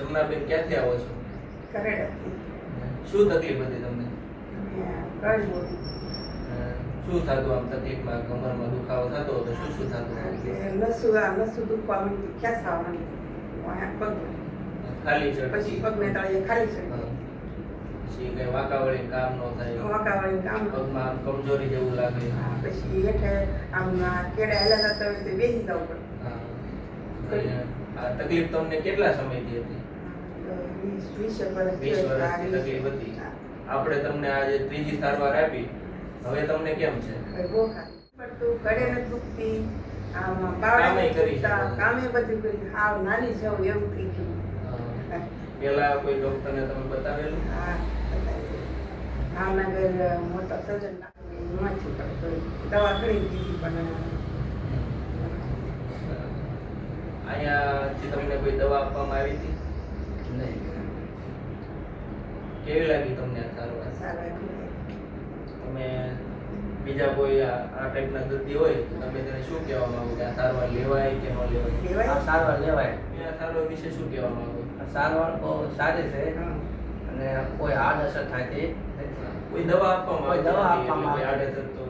જમનાબેન ક્યાંથી આવો છો? શું તકલીફ હતી તમને? શું થતું આમ તકલીફમાં? કમરમાં દુખાવો થતો હતો? શું શું થતું નસું આ નસું દુખવા માંડી ક્યાં માંડી? પગ ખાલી પછી પગ પગને તળિયે ખાલી છે. પછી કઈ વાંકાવળી કામ ન થાય? વાંકાવાળી કામ. પગમાં આમ કમજોરી જેવું લાગે? પછી એટલે આમ કેળા હેલા જતા હોય તો બેસી જવું પડે આ તકલીફ તમને કેટલા સમયથી હતી? વીસ વીસ એક વર્ષ વીસ થયા. વર્ષથી તકલીફ હતી. આપણે તમને આજે ત્રીજી સારવાર આપી. હવે તમને કેમ છે? હવે બહુ ખાલી. પડતું દુખતી કામે કરી કામે બધું કરી. હાવ નાની જવું એવું થઈ ગયું. પેલા કોઈ ડોક્ટરને તમે બતાવેલું? હા. ભાવનગર મોટા સર્જન દવા દીધી પણ અહીંયાથી તમને કોઈ દવા આપવામાં આવી હતી? નહીં. કેવી લાગી તમને આ સારવાર? તમે બીજા કોઈ આ આ ટાઈપના દર્દી હોય તો તમે તેને શું કહેવા માંગો કે આ સારવાર લેવાય કે ન લેવાય? આ સારવાર લેવાય. આ સારવાર વિશે શું કહેવા માંગો? સારવાર બહુ સારી છે. અને કોઈ આડઅસર થાય તે કોઈ દવા આપવામાં આવે દવા આપવામાં કોઈ આવતી આડઅસર તો